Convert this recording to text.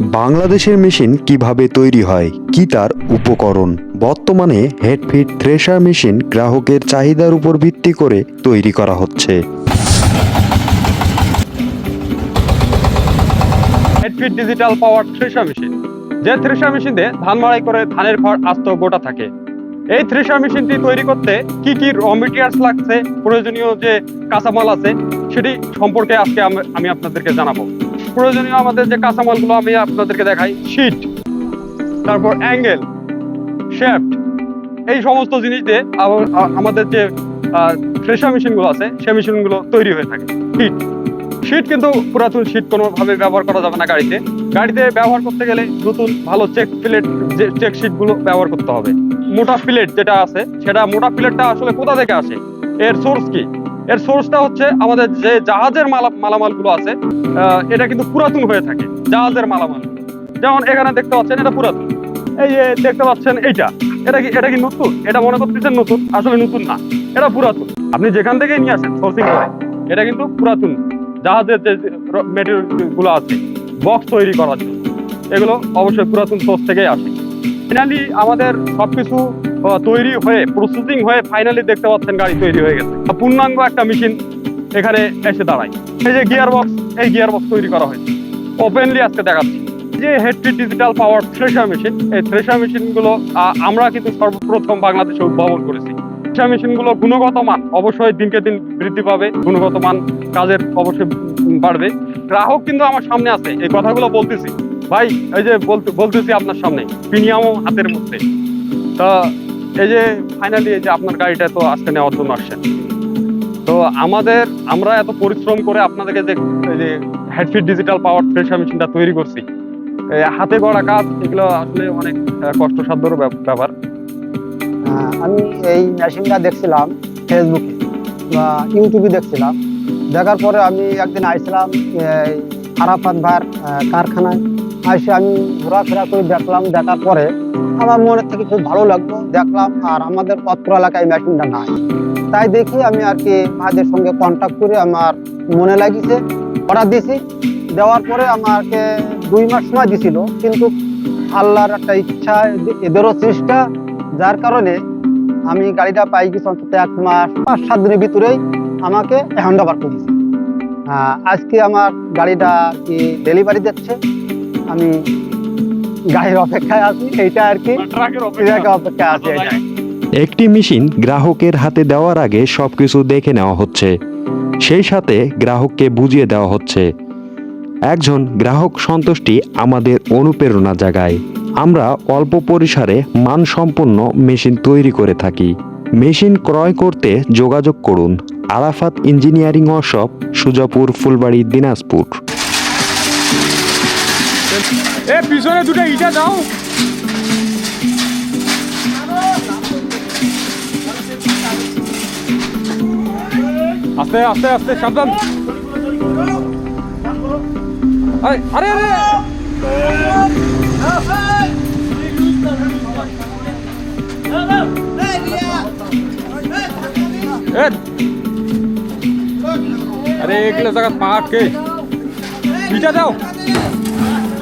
বাংলাদেশের মেশিন কীভাবে তৈরি হয়, কি তার উপকরণ? বর্তমানে হেডফিট থ্রেশার মেশিন গ্রাহকের চাহিদার উপর ভিত্তি করে তৈরি করা হচ্ছে। Head feed digital power thresher machine. যে থ্রেশার মেশিন ধান মাড়াই করে ধানের খড় আস্ত গোটা থাকে। এই থ্রেশার মেশিনটি তৈরি করতে কি কি র মেটেরিয়ালস লাগছে, প্রয়োজনীয় যে কাঁচামাল আছে, সেটি সম্পর্কে আজকে আমি আপনাদেরকে জানাব। প্রয়োজনীয় আমাদের যে কাঁচামালগুলো আমি আপনাদেরকে দেখাই শিট তারপর অ্যাঙ্গেল শেফট এই সমস্ত জিনিস দিয়ে আমাদের যে থ্রেশার মেশিনগুলো আছে, সেই মেশিনগুলো তৈরি হয়ে থাকে। হিট শীট কিন্তু পুরাতন শীট কোনোভাবে ব্যবহার করা যাবে না গাড়িতে। গাড়িতে ব্যবহার করতে গেলে নতুন ভালো চেক প্লেট যে চেকগুলো ব্যবহার করতে হবে। মোটা প্লেট যেটা আছে, সেটা মোটা প্লেটটা আসলে কোথা থেকে আসে? এর সোর্স কি? এর সোর্সটা হচ্ছে আমাদের যে জাহাজের মালা মালামালগুলো আছে এটা কিন্তু পুরাতন হয়ে থাকে, জাহাজের মালামাল। যেমন এখানে দেখতে পাচ্ছেন এটা পুরাতন। এই যে দেখতে পাচ্ছেন এইটা, এটা কি এটা কি নতুন? এটা মনে করতেছেন নতুন, আসলে নতুন না, এটা পুরাতন। আপনি যেখান থেকে নিয়ে আসেন সোর্সিং করে, এটা কিন্তু পুরাতন, জাহাজের যে মেটেরিয়ালগুলো আছে বক্স তৈরি করার জন্য। এগুলো অবশ্যই পুরাতন সোর্স থেকেই আসে। ফাইনালি আমাদের সবকিছু তৈরি হয়ে প্রসেসিং হয়ে ফাইনালি দেখতে পাচ্ছেন গাড়ি তৈরি হয়ে গেছে। পূর্ণাঙ্গ একটা মেশিন এখানে এসে দাঁড়ায়। এই যে গিয়ার বক্স এই গিয়ার বক্স তৈরি করা হয়েছে। ওপেনলি আজকে দেখাচ্ছি। যে head feed digital power thresher machine এই থ্রেশার মেশিনগুলো আমরা কিন্তু সর্বপ্রথম বাংলাদেশে উদ্ভাবন করেছি। থ্রেশার মেশিনগুলো গুণগত মান অবশ্যই দিনকে দিন বৃদ্ধি পাবে, গুণগত মান কাজের অবশ্যই বাড়বে। গ্রাহক কিন্তু আমার সামনে আছে, এই কথাগুলো বলতেছি। ভাই, এই যে বলতে বলতেছি আপনার সামনে, প্রিমিয়ামও হাতের মধ্যে। তা এই যে ফাইনালি এই যে আপনার গাড়িটা তো আজকে নেওয়ার জন্য আসছেন। তো আমাদের আমরা এত পরিশ্রম করে আপনাদেরকে যে এই যে হেডফিট ডিজিটাল পাওয়ার থ্রেশার মেশিনটা তৈরি করছি। হাতে গড়া কাজ, এগুলো আসলে অনেক ব্যাপ- ব্যাপার। আমি এই মেশিনটা দেখছিলাম ফেসবুকে বা ইউটিউবে দেখছিলাম। দেখার পরে আমি একদিন আইছিলাম আরাফাত ভাইয়ের কারখানায়। আসে আমি ঘোরাফেরা করে দেখলাম দেখার পরে আমার মনের থেকে খুব ভালো লাগল। দেখলাম আর আমাদের অত্র এলাকায় মেশিনটা নাই। তাই দেখি আমি আর কি ভাইদের সঙ্গে কন্ট্যাক্ট করে আমার মনে লাগিছে অর্ডার দিয়েছি দেওয়ার পরে আমাকে দুই মাস সময় দিছিল কিন্তু আল্লাহর একটা ইচ্ছা এদেরও চেষ্টা যার কারণে আমি গাড়িটা পাই গেছি অন্তত এক মাস পাঁচ সাত দিনের ভিতরেই আমাকে হ্যান্ড ওভার করে দিয়েছে আহ, আজকে আমার গাড়িটা কি ডেলিভারি দিচ্ছে? আমি গাড়ির অপেক্ষায় আছি এইটা আর কি। অপেক্ষায় আছি একটি মেশিন গ্রাহকের হাতে দেওয়ার আগে সবকিছু দেখে নেওয়া হচ্ছে। সেই সাথে গ্রাহককে বুঝিয়ে দেওয়া হচ্ছে। একজন গ্রাহক সন্তুষ্টি আমাদের অনুপ্রেরণা জাগায়। আমরা অল্প পরিসরে মানসম্পন্ন মেশিন তৈরি করে থাকি। মেশিন ক্রয় করতে যোগাযোগ করুন। Arafat engineering workshop Sujapur Phulbari Dinajpur. এ, পিছনে দুটো ইটা দাও। আস্তে আস্তে আস্তে, সাবধান। আরে আরে। জায়গা পাক কে ইটা দাও। A P-